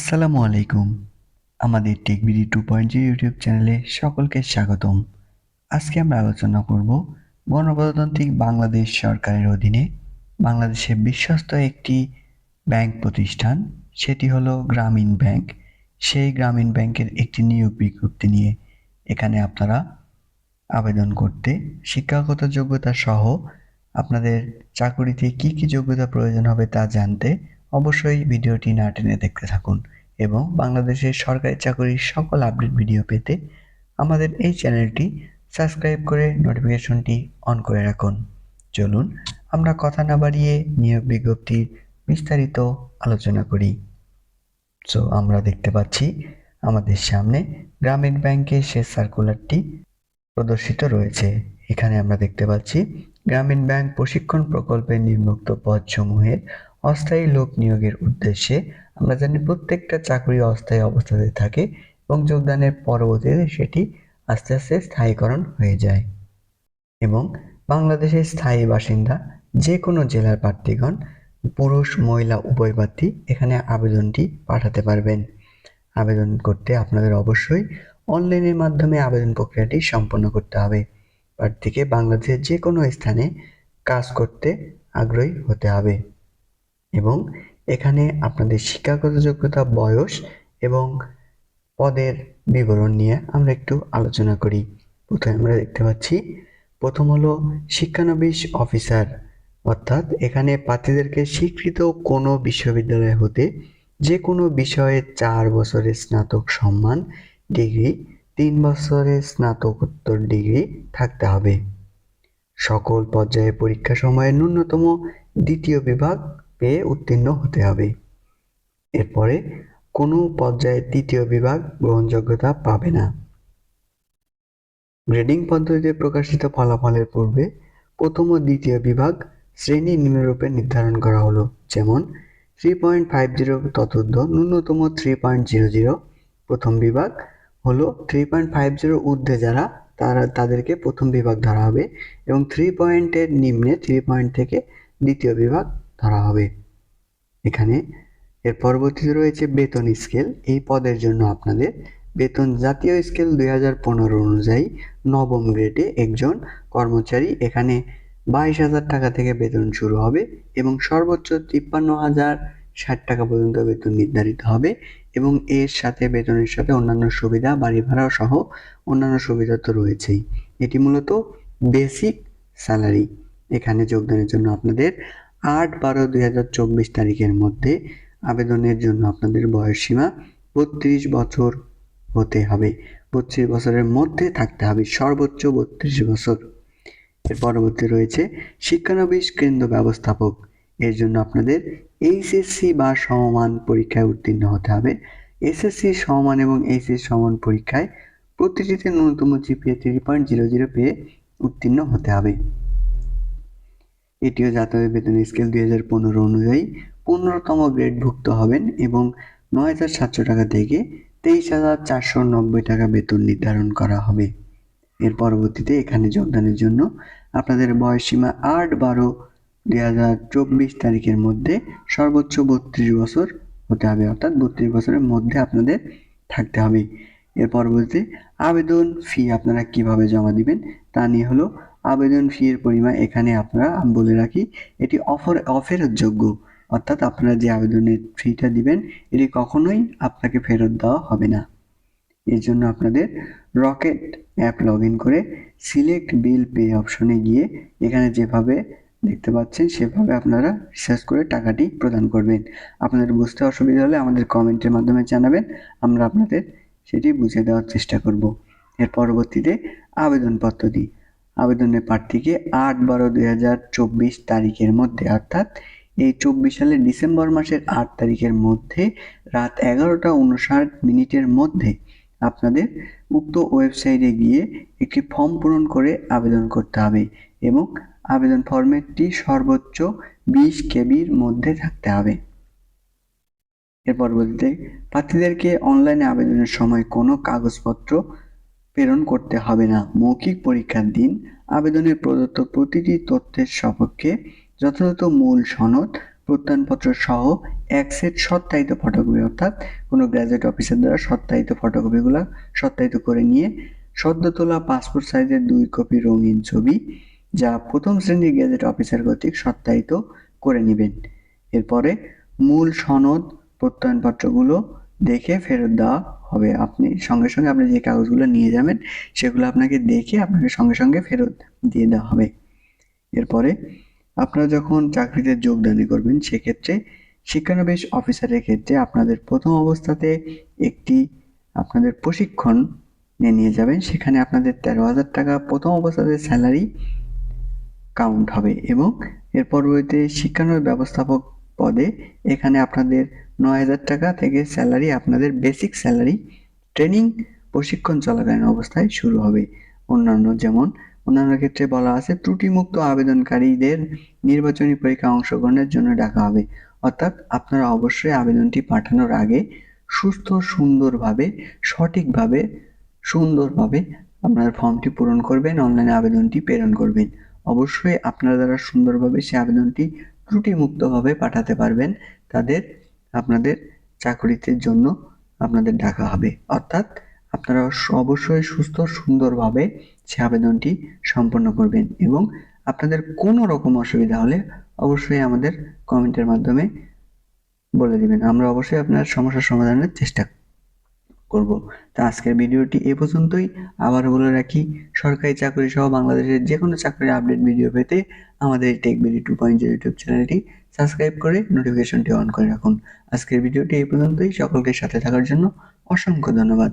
আসসালামু আলাইকুম। আমাদের tech BD two point zero YouTube চ্যানেলে সকলকে স্বাগতম। আজকে আমরা আলোচনা করব গণপ্রজাতান্ত্রিক বাংলাদেশ সরকারের অধীনে বাংলাদেশে বিশ্বস্ত একটি ব্যাংক প্রতিষ্ঠান, সেটি হলো গ্রামীণ ব্যাংক। সেই গ্রামীণ ব্যাংকের একটি নিয়োগ বিজ্ঞপ্তি নিয়ে এখানে আপনারা আবেদন করতে শিক্ষাগত যোগ্যতা সহ আপনাদের চাকরিতে কি কি যোগ্যতা প্রয়োজন হবে তা জানতে অবশ্যই ভিডিওটি না টেনে দেখতে থাকুন এবং বাংলাদেশের সরকারি চাকরির সকল আপডেট ভিডিও পেতে আমাদের এই চ্যানেলটি সাবস্ক্রাইব করে নোটিফিকেশনটি অন করে রাখুন। চলুন, আমরা কথা না বাড়িয়ে নিয়োগ বিজ্ঞপ্তির বিস্তারিত আলোচনা করি। সো আমরা দেখতে পাচ্ছি, আমাদের সামনে গ্রামীণ ব্যাংকের শেষ সার্কুলারটি প্রদর্শিত রয়েছে। এখানে আমরা দেখতে পাচ্ছি, গ্রামীণ ব্যাংক প্রশিক্ষণ প্রকল্পে নিম্নোক্ত পদসমূহের অস্থায়ী লোক নিয়োগের উদ্দেশ্যে আমরা জানি প্রত্যেকটা চাকরি অস্থায়ী অবস্থাতে থাকে এবং যোগদানের পরবর্তীতে সেটি আস্তে আস্তে স্থায়ীকরণ হয়ে যায়। এবং বাংলাদেশের স্থায়ী বাসিন্দা যে কোনো জেলার প্রার্থীগণ, পুরুষ, মহিলা, উভয় প্রার্থী এখানে আবেদনটি পাঠাতে পারবেন। আবেদন করতে আপনাদের অবশ্যই অনলাইনের মাধ্যমে আবেদন প্রক্রিয়াটি সম্পন্ন করতে হবে। প্রার্থীকে বাংলাদেশের যে কোনো স্থানে কাজ করতে আগ্রহী হতে হবে। এবং এখানে আপনাদের শিক্ষাগত যোগ্যতা, বয়স এবং পদের বিবরণ নিয়ে আমরা একটু আলোচনা করি। প্রথমে আমরা দেখতে পাচ্ছি, প্রথম হলো শিক্ষানবিশ অফিসার। অর্থাৎ এখানে প্রার্থীদেরকে স্বীকৃত কোনো বিশ্ববিদ্যালয় হতে যে কোনো বিষয়ে চার বছরের স্নাতক সম্মান, ডিগ্রি, তিন বছরের স্নাতকোত্তর ডিগ্রি থাকতে হবে। সকল পর্যায়ে পরীক্ষা সময়ে ন্যূনতম দ্বিতীয় বিভাগ পেয়ে উত্তীর্ণ হতে হবে। এরপরে কোনো পর্যায়ে তৃতীয় বিভাগ গ্রহণযোগ্যতা পাবে না। গ্রেডিং পদ্ধতিতে প্রকাশিত ফলাফলের পূর্বে প্রথম ও দ্বিতীয় বিভাগ শ্রেণি নিম্নরূপে নির্ধারণ করা হলো, যেমন থ্রি পয়েন্ট ফাইভ জিরো ততোর্ধ ন্যূনতম থ্রি পয়েন্ট জিরো জিরো প্রথম বিভাগ হলো থ্রি পয়েন্ট ফাইভ জিরো ঊর্ধ্বে যারা তারা তাদেরকে প্রথম বিভাগ ধরা হবে, এবং থ্রি পয়েন্টের নিম্নে থ্রি পয়েন্ট থেকে দ্বিতীয় বিভাগ ধরা হবে। এখানে এর পরবর্তীতে রয়েছে বেতন স্কেল। এই পদের জন্য আপনাদের বেতন জাতীয় স্কেল দুই হাজার পনেরো অনুযায়ী নবম গ্রেডে একজন কর্মচারী এখানে বাইশ হাজার টাকা থেকে বেতন শুরু হবে এবং সর্বোচ্চ তিপ্পান্ন হাজার ষাট টাকা পর্যন্ত বেতন নির্ধারিত হবে এবং এর সাথে বেতনের সাথে অন্যান্য সুবিধা, বাড়ি ভাড়া সহ অন্যান্য সুবিধা তো রয়েছেই। এটি মূলত বেসিক স্যালারি। এখানে যোগদানের জন্য আপনাদের আট বারো দুই হাজার চব্বিশ তারিখের মধ্যে আবেদনের জন্য আপনাদের বয়সসীমা বত্রিশ বছর হতে হবে। বত্রিশ বছরের মধ্যে থাকতে হবে, সর্বোচ্চ বত্রিশ বছর। এর পরবর্তী রয়েছে শিক্ষানবিশ কেন্দ্র ব্যবস্থাপক। এর জন্য আপনাদের এইচএসসি বা সমমান পরীক্ষায় উত্তীর্ণ হতে হবে। এসএসসি সমমান এবং এইচএসসি সমান পরীক্ষায় প্রতিটিতে ন্যূনতম GPA three point zero zero পেয়ে উত্তীর্ণ হতে হবে। এটিও যাতায়াত বেতন স্কেল দুই হাজার পনেরো অনুযায়ী পনেরোতম গ্রেডভুক্ত হবেন এবং নয় হাজার সাতশো টাকা থেকে তেইশ হাজার চারশো নব্বই টাকা বেতন নির্ধারণ করা হবে। এর পরবর্তীতে এখানে যোগদানের জন্য আপনাদের বয়সসীমা আট বারো দুই হাজার চব্বিশ তারিখের মধ্যে সর্বোচ্চ বত্রিশ বছর হতে হবে, অর্থাৎ বত্রিশ বছরের মধ্যে আপনাদের থাকতে হবে। এর পরবর্তীতে আবেদন ফি আপনারা কীভাবে জমা দিবেন তা নিয়ে হলো আবেদন ফি এর পরিমাণ এখানে আপনারা আমি বলে রাখি, এটি অফার অফেরত যোগ্য। অর্থাৎ আপনারা যে আবেদনের ফিটা দিবেন, এটি কখনোই আপনাকে ফেরত দেওয়া হবে না। এর জন্য আপনাদের রকেট অ্যাপ লগ করে সিলেক্ট বিল পে অপশনে গিয়ে এখানে যেভাবে দেখতে পাচ্ছেন, সেভাবে আপনারা রিসার্চ করে টাকাটি প্রদান করবেন। আপনাদের বুঝতে অসুবিধা হলে আমাদের কমেন্টের মাধ্যমে জানাবেন, আমরা আপনাদের সেটি বুঝে দেওয়ার চেষ্টা করব। এর পরবর্তীতে আবেদন পদ্ধতি আবেদনের প্রার্থীকে আট বারো দুই হাজার চব্বিশ তারিখের মধ্যে, অর্থাৎ এই চব্বিশ সালের ডিসেম্বর মাসের আট তারিখের মধ্যে, রাত এগারোটা উনষাট মিনিটের মধ্যে আপনাদের উক্ত ওয়েবসাইটে গিয়ে একটি ফর্ম পূরণ করে আবেদন করতে হবে এবং আবেদন ফরম্যাটটি সর্বোচ্চ বিশ কেবির মধ্যে থাকতে হবে। এর পরবর্তীতে প্রার্থীদেরকে অনলাইনে আবেদনের সময় কোনো কাগজপত্র প্রেরণ করতে হবে না। মৌখিক পরীক্ষার দিন আবেদনের প্রদত্ত প্রতিটি তথ্যের সপক্ষে যথাযথ মূল সনদ, প্রত্যয়নপত্র সহ এক সেট সত্যায়িত ফটোকপি অর্থাৎ কোনো গ্র্যাজুয়েট অফিসার দ্বারা সত্যায়িত ফটোকপিগুলো সত্যায়িত করে নিয়ে সদ্য তোলা পাসপোর্ট সাইজের দুই কপি রঙিন ছবি যা প্রথম শ্রেণির গ্যাজেট অফিসার কর্তৃক সত্যায়িত করে নেবেন। এরপরে মূল সনদ প্রত্যয়নপত্রগুলো দেখে ফেরত দেওয়া হবে। আপনি সঙ্গে সঙ্গে আপনি যে কাগজগুলো নিয়ে যাবেন, সেগুলো আপনাকে দেখে আপনাকে সঙ্গে সঙ্গে ফেরত দিয়ে দেওয়া হবে। এরপরে আপনারা যখন চাকরিতে যোগদান করবেন, সেক্ষেত্রে শিক্ষানবিশ অফিসারের ক্ষেত্রে আপনাদের প্রথম অবস্থাতে একটি আপনাদের প্রশিক্ষণ নিয়ে নিয়ে যাবেন। সেখানে আপনাদের তেরো হাজার টাকা প্রথম অবস্থাতে স্যালারি কাউন্ট হবে এবং এর পরবর্তীতে শিক্ষানবিশ ব্যবস্থাপক পদে এখানে আপনাদের নয় হাজার টাকা থেকে স্যালারি, আপনাদের বেসিক স্যালারি, ট্রেনিং, প্রশিক্ষণ চলাকালীন অবস্থায় শুরু হবে। অন্যান্য যেমন, অন্যান্য ক্ষেত্রে বলা আছে, ত্রুটিমুক্ত আবেদনকারীদের নির্বাচনী পরীক্ষায় অংশগ্রহণের জন্য ডাকা হবে। অর্থাৎ আপনারা অবশ্যই আবেদনটি পাঠানোর আগে সুস্থ, সুন্দরভাবে, সঠিকভাবে, সুন্দরভাবে আপনার ফর্মটি পূরণ করবেন, অনলাইনে আবেদনটি প্রেরণ করবেন। অবশ্যই আপনারা যারা সুন্দরভাবে সে আবেদনটি ত্রুটিমুক্তভাবে পাঠাতে পারবেন, তাদের আপনাদের চাকরিতে জন্য আপনাদের ডাকা হবে। অর্থাৎ আপনারা অবশ্যই সুস্থ, সুন্দরভাবে সে আবেদনটি সম্পন্ন করবেন এবং আপনাদের কোনো রকম অসুবিধা হলে অবশ্যই আমাদের কমেন্টের মাধ্যমে বলে দিবেন। আমরা অবশ্যই আপনার সমস্যার সমাধানের চেষ্টা করব। তা আজকের ভিডিওটি এ পর্যন্তই। আবার বলে রাখি, সরকারি চাকরি সহ বাংলাদেশের যে কোনো চাকরির আপডেট ভিডিও পেতে আমাদের tech BD two point zero YouTube চ্যানেলটি সাবস্ক্রাইব করে নোটিফিকেশনটি অন করে রাখুন। আজকের ভিডিওটি এই পর্যন্তই। সকলকে সাথে থাকার জন্য অসংখ্য ধন্যবাদ।